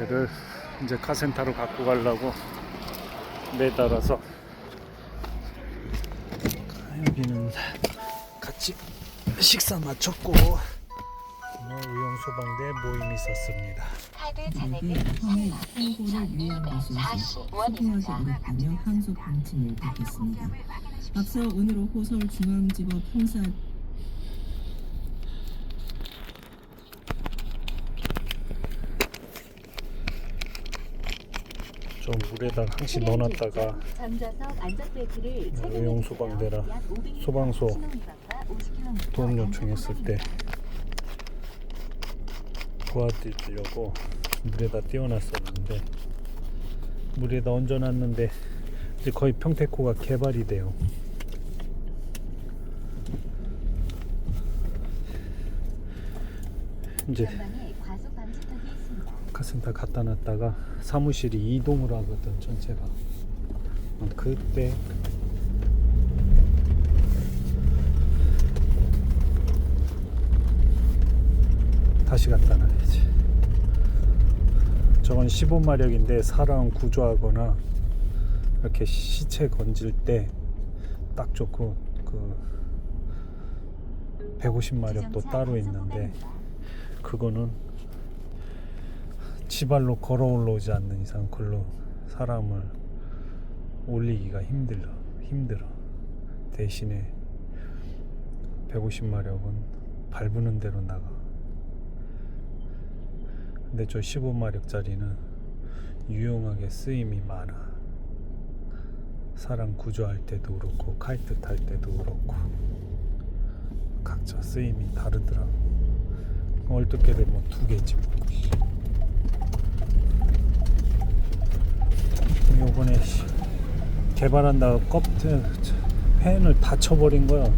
얘를 이제 카센터로 갖고 가려고 매달아서 여기는 같이 식사 마쳤고 오늘 의용소방대 모임이 있었습니다. 카드 잔액은 성의 3만 홍보를 위한 것이어서 수고하시기를 2,240원입니다. 바며 항소 방침을 받겠습니다. 앞서 오늘 오후 서울중앙지법 형사 좀 물에다 항시 넣어놨다가 전자석 안전벨트를 의용 소방대라 소방서 도움 요청했을 때 도와드리려고 물에다 띄워놨었는데 물에다 얹어놨는데 이제 거의 평택호가 개발이 돼요. 이제 전방에 과속 방지턱이 있습니다. 카 센터 갖다 놨다가 사무실이 이동을 하거든 전체가. 어, 그때 다시 갖다 놔야지. 저건 15마력인데 사람 구조하거나 이렇게 시체 건질 때 딱 좋고 그 150마력도 따로 있는데 그거는 지발로 걸어 올라오지 않는 이상 글로 사람을 올리기가 힘들어 힘들어. 대신에 150마력은 밟는 대로 나가. 근데 저 15마력짜리는 유용하게 쓰임이 많아. 사람 구조할 때도 그렇고 카이트 탈 때도 그렇고 각자 쓰임이 다르더라. 얼떻게 되면 두 개지 뭐. 요번에 씨, 개발한다고 껍질 팬을 다 쳐버린 거야.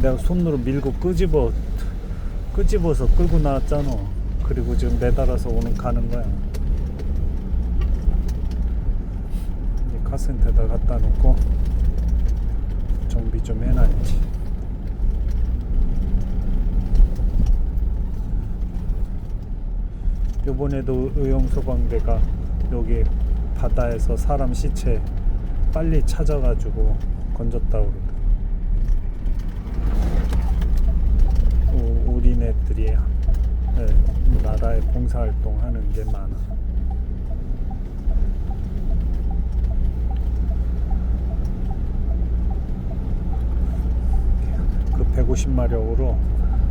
내가 손으로 밀고 끄집어 끄집어서 끌고 나왔잖아. 그리고 지금 매달아서 오는 가는 거야. 이제 카센터에다 갖다 놓고 정비 좀 해놔야지. 요번에도 의용소방대가 여기 바다에서 사람 시체 빨리 찾아가지고 건졌다. 우- 우리네들이 예, 나라에 봉사활동 하는 게 많아. 그 150마력으로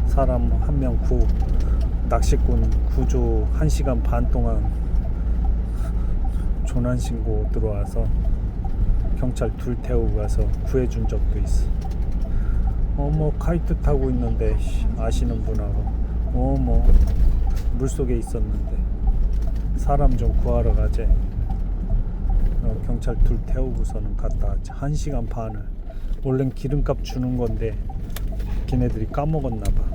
사람 한 명 구 낚시꾼 구조 1시간 반 동안 조난 신고 들어와서 경찰 둘 태우고 가서 구해준 적도 있어. 어뭐 카이트 타고 있는데 씨, 아시는 분하고 어뭐 물속에 있었는데 사람 좀 구하러 가재. 어, 경찰 둘 태우고서는 갔다 왔지. 1시간 반을. 원래는 기름값 주는 건데 걔네들이 까먹었나 봐.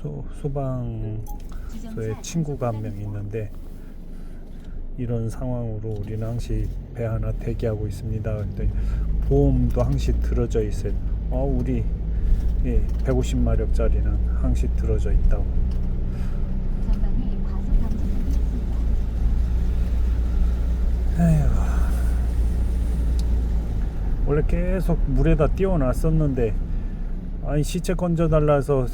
소, 소방서에 친구가 한 명 있는데 이런 상황으로 우리는 항시 배 하나 대기하고 있습니다. 그랬더니 보험도 항시 들어져 있어요. 어, 우리 예, 150마력짜리는 항시 들어져 있다고. 에휴. 원래 계속 물에다 띄워놨었는데 아니 시체 건져달라 해서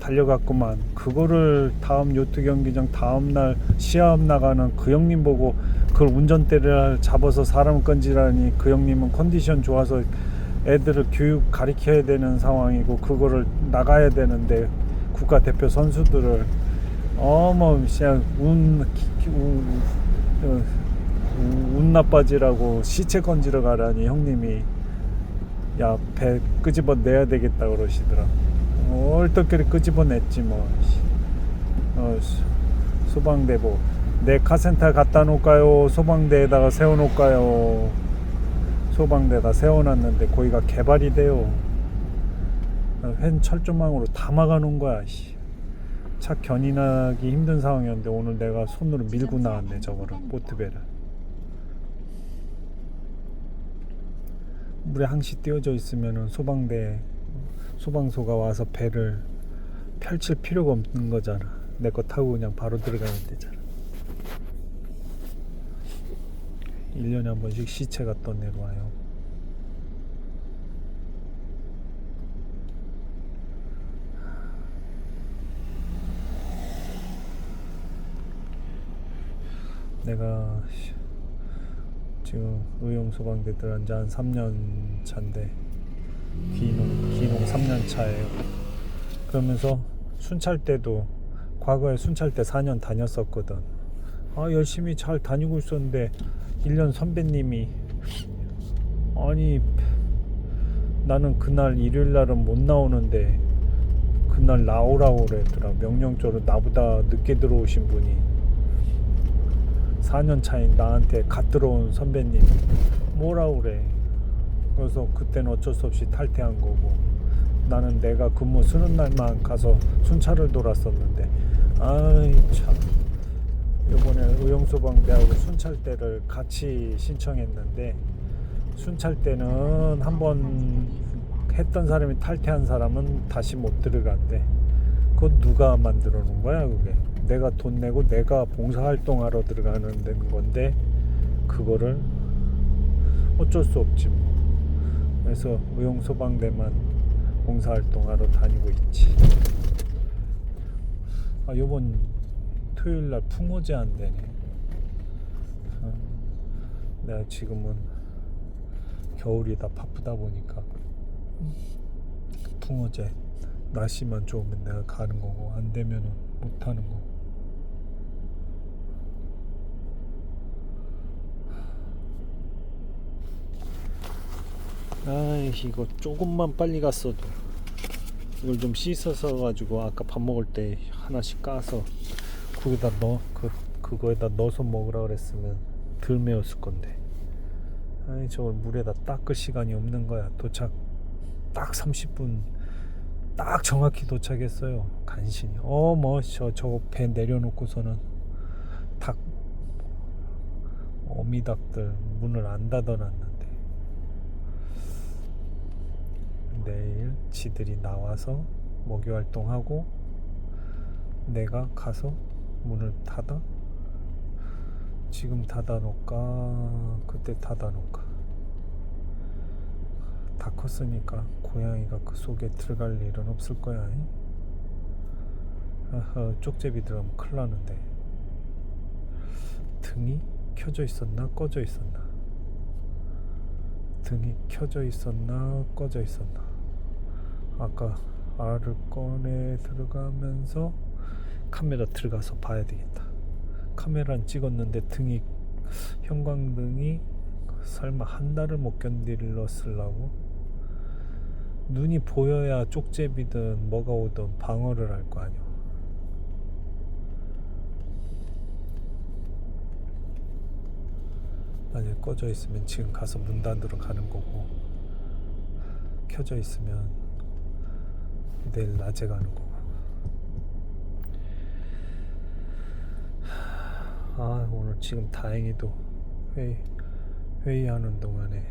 달려갔구만. 그거를 다음 요트 경기장 다음 날 시합 나가는 그 형님 보고 그걸 운전대를 잡아서 사람 건지라니 그 형님은 컨디션 좋아서 애들을 교육 가리켜야 되는 상황이고 그거를 나가야 되는데 국가 대표 선수들을 어머 그냥 운, 기- 운, 어, 운 나빠지라고 시체 건지러 가라니 형님이. 야 배 끄집어 내야 되겠다 그러시더라 얼떨결에 끄집어 냈지 뭐. 씨. 어, 수- 소방대 뭐내 카센터 갖다 놓을까요? 소방대에다가 세워 놓을까요? 소방대다 세워놨는데 거기가 개발이 돼요. 어, 횡 철조망으로 다 막아 놓은 거야 씨. 차 견인하기 힘든 상황이었는데 오늘 내가 손으로 밀고 나왔네 저거를 보트배를. 물에 항시 띄어져 있으면은 소방대 소방소가 와서 배를 펼칠 필요가 없는 거잖아. 내 거 타고 그냥 바로 들어가면 되잖아. 1년에 한 번씩 시체가 떠내려와요. 내가 시- 지금 의용소방대들 한지 한 3년 차인데 기농 3년 차예요. 그러면서 순찰 때도 과거에 순찰 때 4년 다녔었거든. 아 열심히 잘 다니고 있었는데 1년 선배님이 아니 나는 그날 일요일 날은 못 나오는데 그날 나오라고 그랬더라. 명령적으로 나보다 늦게 들어오신 분이 4년 차인 나한테 갓 들어온 선배님 뭐라고 그래 그래서 그때는 어쩔 수 없이 탈퇴한 거고 나는 내가 근무 쓰는 날만 가서 순찰을 돌았었는데. 아이 참. 이번에 의용소방대하고 순찰대를 같이 신청했는데 순찰대는 한번 했던 사람이 탈퇴한 사람은 다시 못 들어간대. 그거 누가 만들어 놓은 거야 그게? 내가 돈 내고 내가 봉사활동하러 들어가는 데는 건데 그거를 어쩔 수 없지 뭐. 그래서 의용소방대만 봉사활동하러 다니고 있지. 아 요번 토요일 날 풍어제 한대네 어, 내가 지금은 겨울이다 바쁘다 보니까 풍어제 날씨만 좋으면 내가 가는 거고 안 되면은 못 하는 거고 아이 이거 조금만 빨리 갔어도 이걸 좀 씻어서 가지고 아까 밥 먹을 때 하나씩 까서 거기다 넣어 그 그거에다 넣어서 먹으라 그랬으면 덜 매웠을 건데. 아이 저걸 물에다 닦을 시간이 없는 거야. 도착 딱 30분 딱 정확히 도착했어요 간신히. 어뭐 저 저거 배 내려놓고서는 닭 어미닭들 문을 안 닫아놨는 내일 지들이 나와서 먹이 활동하고 내가 가서 문을 닫아? 지금 닫아놓을까? 그때 닫아놓을까? 다 컸으니까 고양이가 그 속에 들어갈 일은 없을 거야 잉? 아하 쪽제비 들어가면 큰일 나는데. 등이 켜져 있었나 꺼져 있었나? 등이 켜져 있었나 꺼져 있었나 아까 알을 꺼내 들어가면서 카메라 들어가서 봐야 되겠다. 카메라는 찍었는데 등이 형광등이 설마 한 달을 못 견딜렀을라고? 눈이 보여야 쪽제비든 뭐가 오든 방어를 할 거 아니야 만약에 꺼져 있으면 지금 가서 문 닫으러 가는 거고 켜져 있으면 내일 낮에 가는 거고. 아 오늘 지금 다행히도 회의, 회의하는 동안에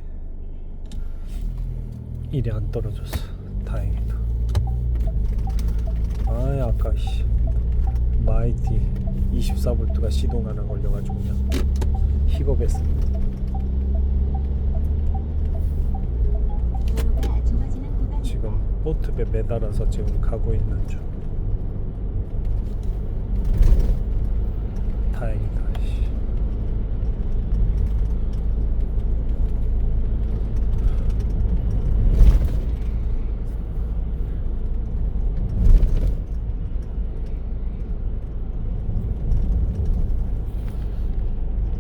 일이 안 떨어졌어 다행히도. 아 아까 씨 마이티 24볼트가 시동 하나 걸려가지고 그냥 힙업했어 보트배 매달아서 지금 가고 있는 중 다행이다 씨.